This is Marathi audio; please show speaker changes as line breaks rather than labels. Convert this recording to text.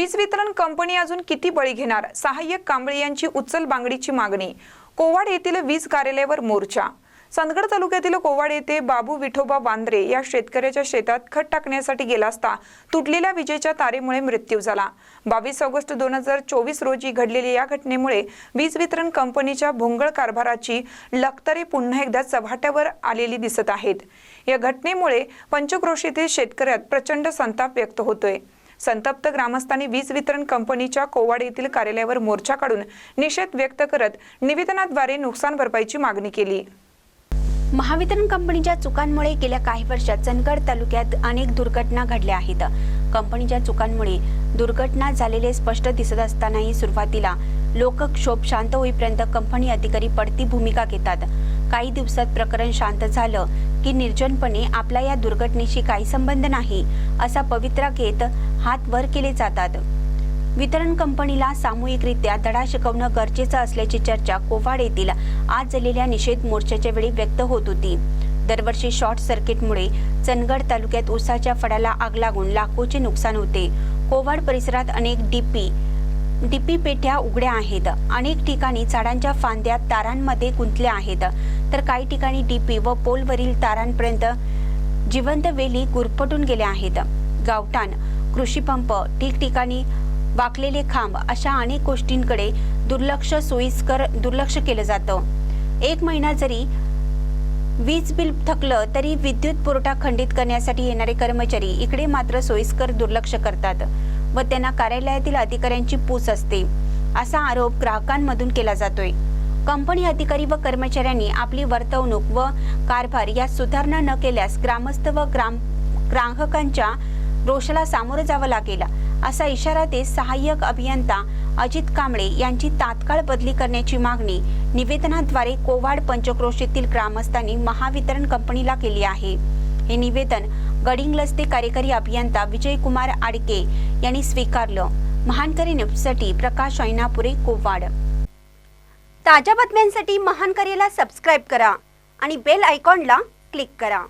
वीज वितरण कंपनी अजून किती बळी घेणार? सहाय्यक कांबळे यांची उचल बांगडीची मागणी कोवाड येथील वीज कार्यालयावर मोर्चा. चंदगड तालुक्यातील कोवाड येथे बाबू विठोबा वांद्रे या शेतकऱ्याच्या शेतात खत टाकण्यासाठी गेला असता तुटलेल्या विजेच्या तारेमुळे मृत्यू झाला. बावीस ऑगस्ट दोन हजार चोवीस रोजी घडलेल्या या घटनेमुळे वीज वितरण कंपनीच्या भोंगळ कारभाराची लखतरे पुन्हा एकदा चव्हाट्यावर आलेली दिसत आहेत. या घटनेमुळे पंचक्रोशीतील शेतकऱ्यात प्रचंड संताप व्यक्त होतोय. संतप्त ग्रामस्थांनी वीज वितरण कंपनीच्या कोवाड येथील कार्यालयावर मोर्चा काढून निषेध व्यक्त करत निवेदनाद्वारे नुकसान भरपाईची मागणी केली.
महावितरण कंपनीच्या चुकांमुळे गेल्या काही वर्षात चंदगड तालुक्यात अनेक दुर्घटना घडल्या आहेत. कंपनीच्या चुकांमुळे दुर्घटना झालेले स्पष्ट दिसत असतानाही सुरुवातीला लोकक्षोभ शांत होईपर्यंत कंपनी अधिकारी पडती भूमिका घेतात. काही दिवसात प्रकरण शांत झालं की निर्जनपणे आपला या दुर्घटनेशी काही संबंध नाही असा पवित्रा घेत हात वर केले जातात. वितरण कंपनीला सामूहिकरित्या धडा शिकवणं गरजेचं असल्याची चर्चा कोवाड येथील आज झालेल्या निषेध मोर्चाच्या वेळी व्यक्त होत होती. दरवर्षी शॉर्ट सर्किटमुळे चंदगड तालुक्यात उसाच्या फळाला आग लागून लाखोचे नुकसान होते. कोवाड परिसरात अनेक डीपी डीपी पेठ्या उघड्या आहेत. अनेक ठिकाणी झाडांच्या फांद्या तारांमध्ये गुंतल्या आहेत. तर काही ठिकाणी डीपी व पोलवरील तारांपर्यंत जिवंत वेली गुरफटून गेल्या आहेत. गावठाण कृषी पंप ठिकठिकाणी वाकलेले खांब अशा अनेक गोष्टींकडे दुर्लक्ष सोयीस्कर दुर्लक्ष केलं जातं. एक महिना जरी वीज बिल थकलं तरी विद्युत पुरवठा खंडित करण्यासाठी येणारे कर्मचारी इकडे मात्र सोयीस्कर दुर्लक्ष करतात व त्यांना कार्यालयातील अधिकाऱ्यांची पूस असते. असा आरोप ग्राहकांमधून केला जातोय. कंपनी अधिकारी व कर्मचाऱ्यांनी आपली वर्तवणूक व कारभार यात सुधारणा न केल्यास ग्रामस्थ व ग्राम ग्राहकांच्या रोषाला सामोरं जावं लागेल असा इशारा देत सहाय्यक अभियंता अजित कांबळे यांची तात्काळ बदली करण्याची मागणी निवेदनाद्वारे कोवाड पंचक्रोशीतील ग्रामस्थांनी महावितरण कंपनीला केली आहे. हे निवेदन गडिंग्लजते कार्यकारी अभियंता विजयकुमार आडके यांनी स्वीकारलं. महानकरी न्यूजसाठी प्रकाश ऐनापुरे कोवाड. ताज्या बातम्यांसाठी महानकरीला सबस्क्राईब करा आणि बेल आयकॉनला क्लिक करा.